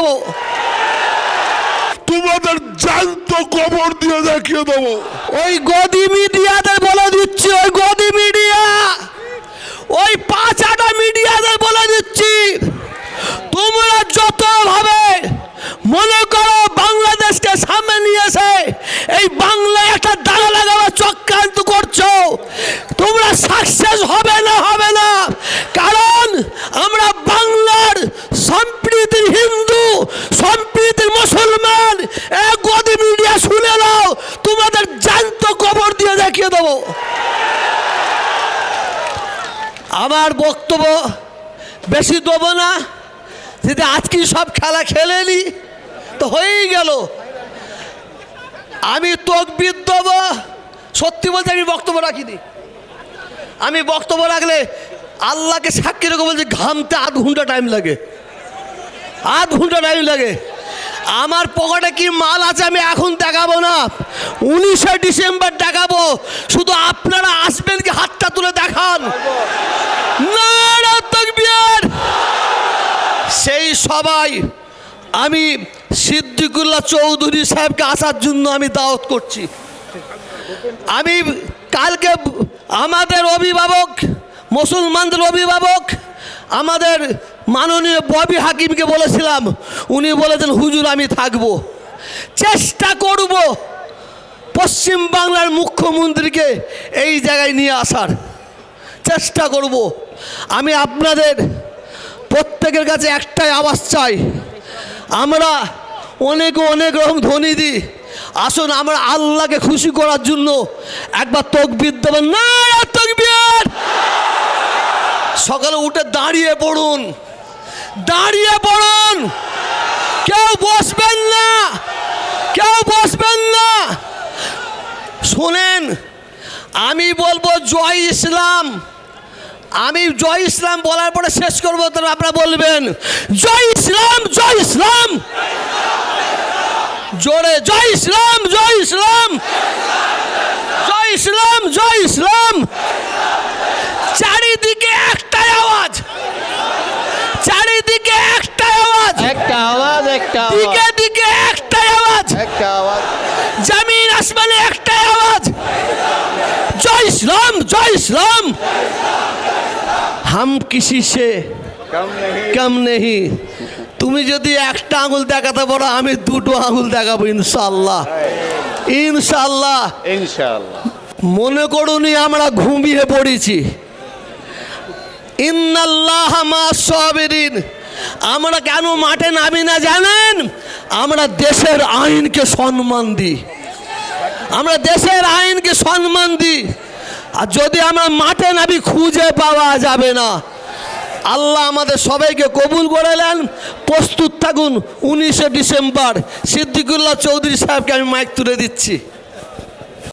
দেবো। তোমাদের জ্যান্ত কবর দিয়ে দেখিয়ে দেবো। ওই গদি মিডিয়াদের বলে দিচ্ছি ওই গদি মিডিয়া ওই পাঁচ আটা মিডিয়াদের বলে দিচ্ছি তোমরা যত ভাবে মনে করো বাংলাদেশকে সামনে নিয়ে এসে এই বাংলায় একটা দাগা লাগাবার চক্রান্ত করছ তোমরা সাকসেস হবে না হবে না কারণ আমরা বাংলার সম্প্রীতির হিন্দু সম্প্রীতির মুসলমান এক গদি মিডিয়া শুনে নাও তোমাদের জ্যান্ত কবর দিয়ে দেখিয়ে দেবো আমার বক্তব্য বেশি দেবো না। যদি আজকে সব খেলা খেলে নি, তো হয়েই গেল। আমি তকবির দেবো, সত্যি বলতে আমি বক্তব্য রাখিনি। আমি বক্তব্য রাখলে আল্লাহকে সাক্ষী রেখে বলছি, ঘামতে আধ ঘণ্টা টাইম লাগে। আধ ঘণ্টা টাইম লাগে। আমার পকেটে কি মাল আছে আমি এখন দেখাবো না। উনিশে ডিসেম্বর দেখাবো। শুধু আপনারা আসবেন কি হাতটা তুলে দেখান। সবাই, আমি সিদ্দিকুল্লাহ চৌধুরী সাহেবকে আসার জন্য আমি দাওয়াত করছি। আমি কালকে আমাদের অভিভাবক, মুসলমানদের অভিভাবক, আমাদের মাননীয় ববি হাকিমকে বলেছিলাম, উনি বলেছেন, হুজুর, আমি থাকব। চেষ্টা করব পশ্চিম বাংলার মুখ্যমন্ত্রীকে এই জায়গায় নিয়ে আসার। চেষ্টা করব। আমি আপনাদের প্রত্যেকের কাছে একটাই আওয়াজ চাই। আমরা অনেক অনেক রকম ধ্বনি দিই। আসুন আমরা আল্লাহকে খুশি করার জন্য একবার তকবির দেবেন। না সকালে উঠে দাঁড়িয়ে পড়ুন। দাঁড়িয়ে পড়ুন। কেউ বসবেন না। কেউ বসবেন না। শোনেন, আমি বলব জয় ইসলাম। আমি জয় ইসলাম বলার পরে শেষ করব তাহলে আপনারা বলবেন জয় ইসলাম জয় ইসলাম। জোরে জয় ইসলাম জয় ইসলাম। জয় ইসলাম জয় ইসলাম। চারিদিকে একটাই আওয়াজ। চারিদিকে একটাই আওয়াজ। একটা আওয়াজ একটা দিকে আওয়াজ দিকে একটাই আওয়াজ। একটা আওয়াজ। জমিন আসমানে একটাই আওয়াজ জয় ইসলাম জয় ইসলাম হাম কিসি সে? কম নেই তুমি যদি একটা আঙুল দেখাতে পারো আমি দুটো আঙুল দেখাবো ইনশাল্লাহ ইনশাল্লাহ ইনশাআল্লাহ। মনে করুনি আমরা ঘুমিয়ে পড়েছি। ইন্নাল্লাহ মা সাবিরিন। আমরা কেন মাঠে নামি না জানেন? আমরা দেশের আইনকে সম্মান দিই। আমরা দেশের আইনকে সম্মান দিই। আর যদি আমরা মাঠে নাবি খুঁজে পাওয়া যাবে না, আল্লাহ আমাদের সবাইকে কবুল করে নেন। প্রস্তুত থাকুন, উনিশে ডিসেম্বর সিদ্দিকুল্লাহ চৌধুরী সাহেবকে আমি মাইক তুলে দিচ্ছি।